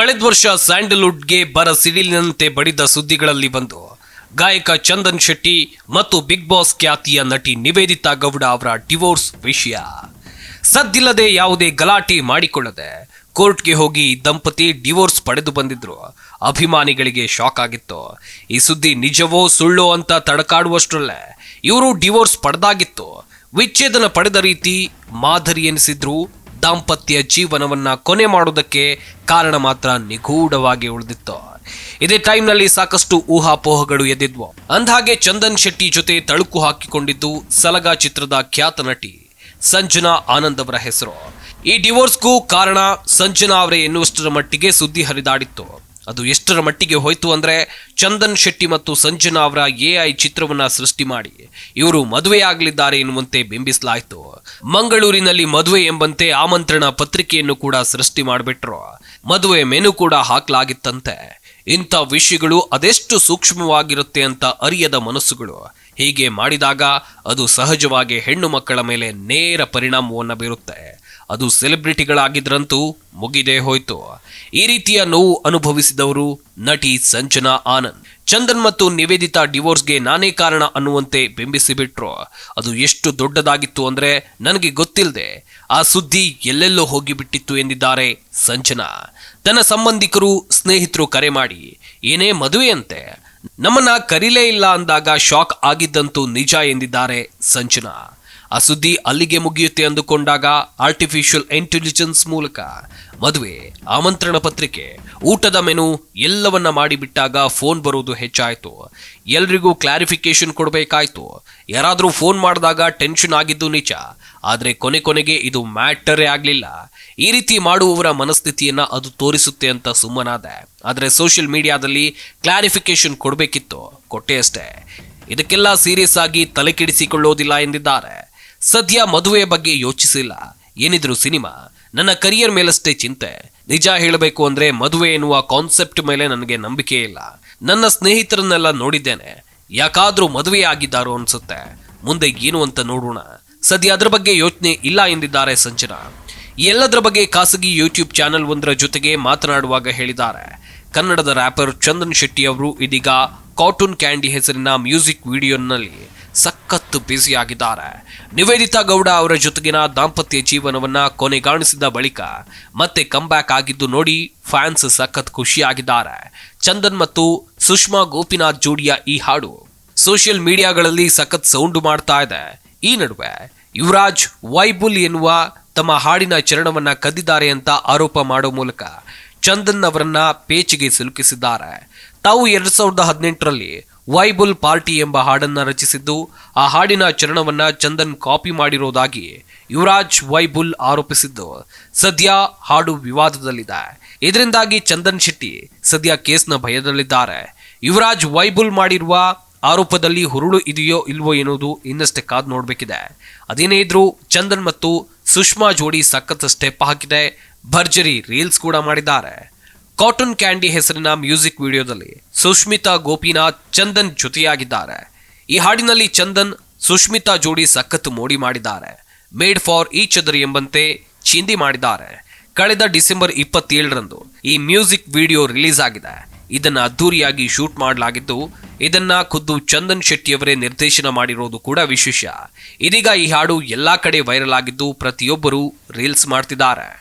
ಕಳೆದ ವರ್ಷ ಸ್ಯಾಂಡಲ್ವುಡ್ಗೆ ಬರ ಸಿಡಿಲಿನಂತೆ ಬಡಿದ ಸುದ್ದಿಗಳಲ್ಲಿ ಬಂದು ಗಾಯಕ ಚಂದನ್ ಶೆಟ್ಟಿ ಮತ್ತು ಬಿಗ್ ಬಾಸ್ ಖ್ಯಾತಿಯ ನಟಿ ನಿವೇದಿತಾ ಗೌಡ ಅವರ ಡಿವೋರ್ಸ್ ವಿಷಯ. ಸದ್ದಿಲ್ಲದೆ ಯಾವುದೇ ಗಲಾಟೆ ಮಾಡಿಕೊಳ್ಳದೆ ಕೋರ್ಟ್ಗೆ ಹೋಗಿ ದಂಪತಿ ಡಿವೋರ್ಸ್ ಪಡೆದು ಬಂದಿದ್ರು. ಅಭಿಮಾನಿಗಳಿಗೆ ಶಾಕ್ ಆಗಿತ್ತು. ಈ ಸುದ್ದಿ ನಿಜವೋ ಸುಳ್ಳೋ ಅಂತ ತಡಕಾಡುವಷ್ಟರಲ್ಲೇ ಇವರು ಡಿವೋರ್ಸ್ ಪಡೆದಾಗಿತ್ತು. ವಿಚ್ಛೇದನ ಪಡೆದ ರೀತಿ ಮಾದರಿ ಎನಿಸಿದ್ರು ದಾಂಪತ್ಯ ಜೀವನವನ್ನ ಕೊನೆ ಮಾಡೋದಕ್ಕೆ ಕಾರಣ ಮಾತ್ರ ನಿಗೂಢವಾಗಿ ಉಳಿದಿತ್ತು. ಇದೇ ಟೈಮ್ನಲ್ಲಿ ಸಾಕಷ್ಟು ಊಹಾಪೋಹಗಳು ಎದ್ದಿದ್ವು. ಅಂದ್ಹಾಗೆ ಚಂದನ್ ಶೆಟ್ಟಿ ಜೊತೆ ತಳುಕು ಹಾಕಿಕೊಂಡಿದ್ದು ಸಲಗಾ ಚಿತ್ರದ ಖ್ಯಾತ ನಟಿ ಸಂಜನಾ ಆನಂದ್ ಅವರ ಹೆಸರು. ಈ ಡಿವೋರ್ಸ್ಗೂ ಕಾರಣ ಸಂಜನಾ ಅವರೇ ಎನ್ನುವಷ್ಟರ ಮಟ್ಟಿಗೆ ಸುದ್ದಿ ಹರಿದಾಡಿತ್ತು. ಅದು ಎಷ್ಟರ ಮಟ್ಟಿಗೆ ಹೋಯಿತು ಅಂದರೆ ಚಂದನ್ ಶೆಟ್ಟಿ ಮತ್ತು ಸಂಜನಾ ಅವರ ಐ ಚಿತ್ರವನ್ನ ಸೃಷ್ಟಿ ಮಾಡಿ. ಇವರು ಮದುವೆಯಾಗಲಿದ್ದಾರೆ ಎನ್ನುವಂತೆ ಬಿಂಬಿಸಲಾಯಿತು. ಮಂಗಳೂರಿನಲ್ಲಿ ಮದುವೆ ಎಂಬಂತೆ ಆಮಂತ್ರಣ ಪತ್ರಿಕೆಯನ್ನು ಕೂಡ ಸೃಷ್ಟಿ ಮಾಡಿಬಿಟ್ರು. ಮದುವೆ ಮೆನು ಕೂಡ ಹಾಕಲಾಗಿತ್ತಂತೆ. ಇಂಥ ವಿಷಯಗಳು ಅದೆಷ್ಟು ಸೂಕ್ಷ್ಮವಾಗಿರುತ್ತೆ ಅಂತ ಅರಿಯದ ಮನಸ್ಸುಗಳು. ಹೀಗೆ ಮಾಡಿದಾಗ ಅದು ಸಹಜವಾಗಿ ಹೆಣ್ಣು ಮಕ್ಕಳ ಮೇಲೆ ನೇರ ಪರಿಣಾಮವನ್ನು ಬೀರುತ್ತೆ. ಅದು ಸೆಲೆಬ್ರಿಟಿಗಳಾಗಿದ್ರಂತೂ ಮುಗಿದೇ ಹೋಯ್ತು. ಈ ರೀತಿಯ ನೋವು ಅನುಭವಿಸಿದವರು ನಟಿ ಸಂಜನಾ ಆನಂದ್. ಚಂದನ್ ಮತ್ತು ನಿವೇದಿತಾ ಡಿವೋರ್ಸ್ಗೆ ನಾನೇ ಕಾರಣ ಅನ್ನುವಂತೆ ಬಿಂಬಿಸಿಬಿಟ್ರು. ಅದು ಎಷ್ಟು ದೊಡ್ಡದಾಗಿತ್ತು ಅಂದ್ರೆ ನನಗೆ ಗೊತ್ತಿಲ್ಲದೆ ಆ ಸುದ್ದಿ ಎಲ್ಲೆಲ್ಲೋ ಹೋಗಿಬಿಟ್ಟಿತ್ತು ಎಂದಿದ್ದಾರೆ ಸಂಜನಾ. ತನ್ನ ಸಂಬಂಧಿಕರು, ಸ್ನೇಹಿತರು ಕರೆ ಮಾಡಿ, ಏನೇ ಮದುವೆಯಂತೆ, ನಮ್ಮನ್ನ ಕರೀಲೇ ಇಲ್ಲ ಅಂದಾಗ ಶಾಕ್ ಆಗಿದ್ದಂತೂ ನಿಜ ಎಂದಿದ್ದಾರೆ ಸಂಜನಾ. ಆ ಸುದ್ದಿ ಅಲ್ಲಿಗೆ ಮುಗಿಯುತ್ತೆ ಅಂದುಕೊಂಡಾಗ ಆರ್ಟಿಫಿಷಿಯಲ್ ಇಂಟೆಲಿಜೆನ್ಸ್ ಮೂಲಕ ಮದುವೆ, ಆಮಂತ್ರಣ ಪತ್ರಿಕೆ, ಊಟದ ಮೆನು ಎಲ್ಲವನ್ನ ಮಾಡಿಬಿಟ್ಟಾಗ ಫೋನ್ ಬರುವುದು ಹೆಚ್ಚಾಯಿತು. ಎಲ್ರಿಗೂ ಕ್ಲಾರಿಫಿಕೇಶನ್ ಕೊಡಬೇಕಾಯ್ತು. ಯಾರಾದರೂ ಫೋನ್ ಮಾಡಿದಾಗ ಟೆನ್ಷನ್ ಆಗಿದ್ದು ನಿಜ. ಆದರೆ ಕೊನೆ ಕೊನೆಗೆ ಇದು ಮ್ಯಾಟರೇ ಆಗಲಿಲ್ಲ. ಈ ರೀತಿ ಮಾಡುವವರ ಮನಸ್ಥಿತಿಯನ್ನ ಅದು ತೋರಿಸುತ್ತೆ ಅಂತ ಸುಮ್ಮನಾದೆ. ಆದರೆ ಸೋಷಿಯಲ್ ಮೀಡಿಯಾದಲ್ಲಿ ಕ್ಲಾರಿಫಿಕೇಶನ್ ಕೊಡಬೇಕಿತ್ತು. ಕೊಟ್ಟೆ ಅಷ್ಟೇ. ಇದಕ್ಕೆಲ್ಲ ಸೀರಿಯಸ್ ಆಗಿ ತಲೆ ಕೆಡಿಸಿಕೊಳ್ಳೋದಿಲ್ಲ ಎಂದಿದ್ದಾರೆ. ಸದ್ಯ ಮದುವೆಯ ಬಗ್ಗೆ ಯೋಚಿಸಿಲ್ಲ. ಏನಿದ್ರು ಸಿನಿಮಾ? ನನ್ನ ಕರಿಯರ್ ಮೇಲಷ್ಟೇ ಚಿಂತೆ. ನಿಜ ಹೇಳಬೇಕು ಅಂದ್ರೆ ಮದುವೆ ಎನ್ನುವ ಕಾನ್ಸೆಪ್ಟ್ ಮೇಲೆ ನನಗೆ ನಂಬಿಕೆ ಇಲ್ಲ. ನನ್ನ ಸ್ನೇಹಿತರನ್ನೆಲ್ಲ ನೋಡಿದ್ದೇನೆ. ಯಾಕಾದ್ರೂ ಮದುವೆ ಆಗಿದ್ದಾರೋ ಅನ್ಸುತ್ತೆ. ಮುಂದೆ ಏನು ಅಂತ ನೋಡೋಣ. ಸದ್ಯ ಅದರ ಬಗ್ಗೆ ಯೋಚನೆ ಇಲ್ಲ ಎಂದಿದ್ದಾರೆ ಸಂಜನಾ. ಎಲ್ಲದರ ಬಗ್ಗೆ ಖಾಸಗಿ ಯೂಟ್ಯೂಬ್ ಚಾನೆಲ್ ಒಂದರ ಜೊತೆಗೆ ಮಾತನಾಡುವಾಗ ಹೇಳಿದ್ದಾರೆ. ಕನ್ನಡದ ರ್ಯಾಪರ್ ಚಂದನ್ ಶೆಟ್ಟಿ ಅವರು ಇದೀಗ ಕಾಟನ್ ಕ್ಯಾಂಡಿ ಹೆಸರಿನ ಮ್ಯೂಸಿಕ್ ವಿಡಿಯೋನಲ್ಲಿ ಸಖತ್ತು ಬ್ಯುಸಿಯಾಗಿದ್ದಾರೆ ನಿವೇದಿತಾ ಗೌಡ ಅವರ ಜೊತೆಗಿನ ದಾಂಪತ್ಯ ಜೀವನವನ್ನ ಕೊನೆಗಾಣಿಸಿದ ಬಳಿಕ ಮತ್ತೆ ಕಂಬ್ಯಾಕ್ ಆಗಿದ್ದು ನೋಡಿ ಫ್ಯಾನ್ಸ್ ಸಖತ್ ಖುಷಿಯಾಗಿದ್ದಾರೆ. ಚಂದನ್ ಮತ್ತು ಸುಷ್ಮಾ ಗೋಪಿನಾಥ್ ಜೋಡಿಯ ಈ ಹಾಡು ಸೋಷಿಯಲ್ ಮೀಡಿಯಾಗಳಲ್ಲಿ ಸಖತ್ ಸೌಂಡ್ ಮಾಡ್ತಾ ಇದೆ. ಈ ನಡುವೆ ಯುವರಾಜ್ ವೈಬುಲ್ ಎನ್ನುವ ತಮ್ಮ ಹಾಡಿನ ಚರಣವನ್ನ ಕದ್ದಿದ್ದಾರೆ ಅಂತ ಆರೋಪ ಮಾಡೋ ಮೂಲಕ ಚಂದನ್ ಅವರನ್ನ ಪೇಚಿಗೆ ಸಿಲುಕಿಸಿದ್ದಾರೆ. ತಾವು ಎರಡು ಸಾವಿರದ ಹದಿನೆಂಟರಲ್ಲಿ ವೈಬುಲ್ ಪಾರ್ಟಿ ಎಂಬ ಹಾಡನ್ನು ರಚಿಸಿದ್ದು, ಆ ಹಾಡಿನ ಚರಣವನ್ನ ಚಂದನ್ ಕಾಪಿ ಮಾಡಿರೋದಾಗಿ ಯುವರಾಜ್ ವೈಬುಲ್ ಆರೋಪಿಸಿದ್ದು ಸದ್ಯ ಹಾಡು ವಿವಾದದಲ್ಲಿದೆ. ಇದರಿಂದಾಗಿ ಚಂದನ್ ಶೆಟ್ಟಿ ಸದ್ಯ ಕೇಸ್ನ ಭಯದಲ್ಲಿದ್ದಾರೆ. ಯುವರಾಜ್ ವೈಬುಲ್ ಮಾಡಿರುವ ಆರೋಪದಲ್ಲಿ ಹುರುಳು ಇದೆಯೋ ಇಲ್ವೋ ಎನ್ನುವುದು ಇನ್ನಷ್ಟೇ ಕಾದು ನೋಡಬೇಕಿದೆ. ಅದೇನೇ ಇದ್ರೂ ಚಂದನ್ ಮತ್ತು ಸುಷ್ಮಾ ಜೋಡಿ ಸಖತ್ ಸ್ಟೆಪ್ ಹಾಕಿದೆ. ಭರ್ಜರಿ ರೀಲ್ಸ್ ಕೂಡ ಮಾಡಿದ್ದಾರೆ. ಕಾಟನ್ ಕ್ಯಾಂಡಿ ಹೆಸರಿನ ಮ್ಯೂಸಿಕ್ ವಿಡಿಯೋದಲ್ಲಿ ಸುಷ್ಮಿತಾ ಗೋಪಿನಾಥ್ ಚಂದನ್ ಜೊತೆಯಾಗಿದ್ದಾರೆ. ಈ ಹಾಡಿನಲ್ಲಿ ಚಂದನ್, ಸುಷ್ಮಿತಾ ಜೋಡಿ ಸಖತ್ತು ಮೋಡಿ ಮಾಡಿದ್ದಾರೆ. ಮೇಡ್ ಫಾರ್ ಈ ಅದರ್ ಎಂಬಂತೆ ಚಿಂದಿ ಮಾಡಿದ್ದಾರೆ. ಕಳೆದ ಡಿಸೆಂಬರ್ ಇಪ್ಪತ್ತೇಳರಂದು ಈ ಮ್ಯೂಸಿಕ್ ವಿಡಿಯೋ ರಿಲೀಸ್ ಆಗಿದೆ. ಇದನ್ನ ಅದ್ದೂರಿಯಾಗಿ ಶೂಟ್ ಮಾಡಲಾಗಿದ್ದು, ಇದನ್ನ ಖುದ್ದು ಚಂದನ್ ಶೆಟ್ಟಿಯವರೇ ನಿರ್ದೇಶನ ಮಾಡಿರೋದು ಕೂಡ ವಿಶೇಷ. ಇದೀಗ ಈ ಹಾಡು ಎಲ್ಲಾ ಕಡೆ ವೈರಲ್ ಆಗಿದ್ದು ಪ್ರತಿಯೊಬ್ಬರು ರೀಲ್ಸ್ ಮಾಡ್ತಿದ್ದಾರೆ.